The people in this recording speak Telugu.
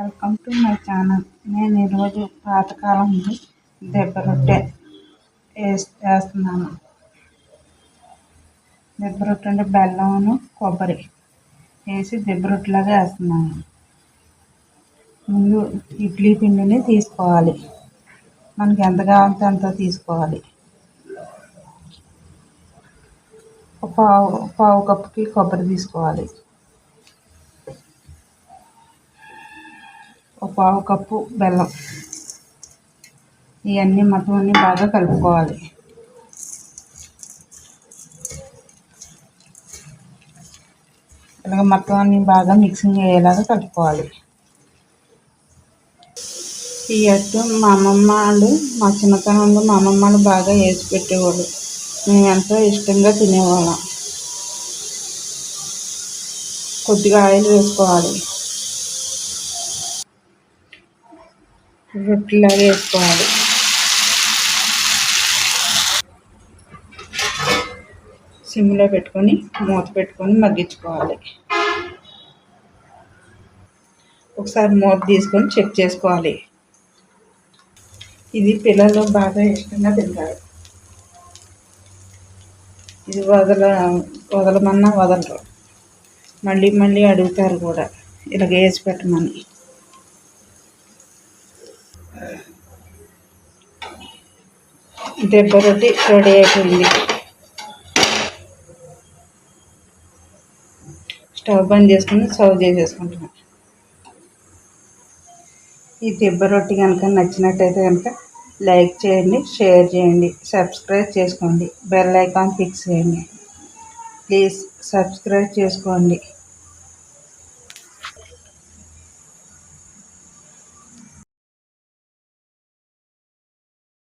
వెల్కమ్ టు మై ఛానల్ నేను ఈరోజు పాతకాలం దెబ్బ రొట్టె వేస్తున్నాను. దెబ్బ రొట్టె అంటే బెల్లమును కొబ్బరి వేసి దెబ్బ రొట్టెలాగా వేస్తున్నాను. ముందు ఇడ్లీ పిండిని తీసుకోవాలి. మనకి ఎంత కావాలంటే అంత తీసుకోవాలి. పావు పావు కప్పుకి కొబ్బరి తీసుకోవాలి. ఒక పావు కప్పు బెల్లం. ఇవన్నీ మొత్తం అన్నీ బాగా కలుపుకోవాలి. ఇలాగ మొత్తం అన్ని బాగా మిక్సింగ్ అయ్యేలాగా కలుపుకోవాలి. ఈ అట్టు మా అమ్మమ్మ వాళ్ళు మా చిన్నతనంలో మా అమ్మమ్మ వాళ్ళు బాగా వేసి పెట్టేవాళ్ళు. మేము ఎంతో ఇష్టంగా తినేవాళ్ళం. కొద్దిగా ఆయిల్ వేసుకోవాలి. రొట్టెలాగా వేసుకోవాలి సిమ్లో పెట్టుకొని మూత పెట్టుకొని మగ్గించుకోవాలి. ఒకసారి మూత తీసుకొని చెక్ చేసుకోవాలి. ఇది పిల్లలు బాగా ఇష్టంగా తింటారు. ఇది వదల వదలమన్నా వదలరు. మళ్ళీ మళ్ళీ అడుగుతారు కూడా ఇలాగ వేసి పెట్టమని. దెబ్బ రొట్టి రెడీ అయిపోయింది. స్టవ్ బంద్ చేసుకుని సర్వ్ చేసేసుకుంటున్నాను ఈ దెబ్బ రొట్టి కనుక నచ్చినట్టయితే కనుక లైక్ చేయండి షేర్ చేయండి సబ్స్క్రైబ్ చేసుకోండి బెల్ ఐకాన్ ఫిక్స్ చేయండి. ప్లీజ్ సబ్స్క్రైబ్ చేసుకోండి.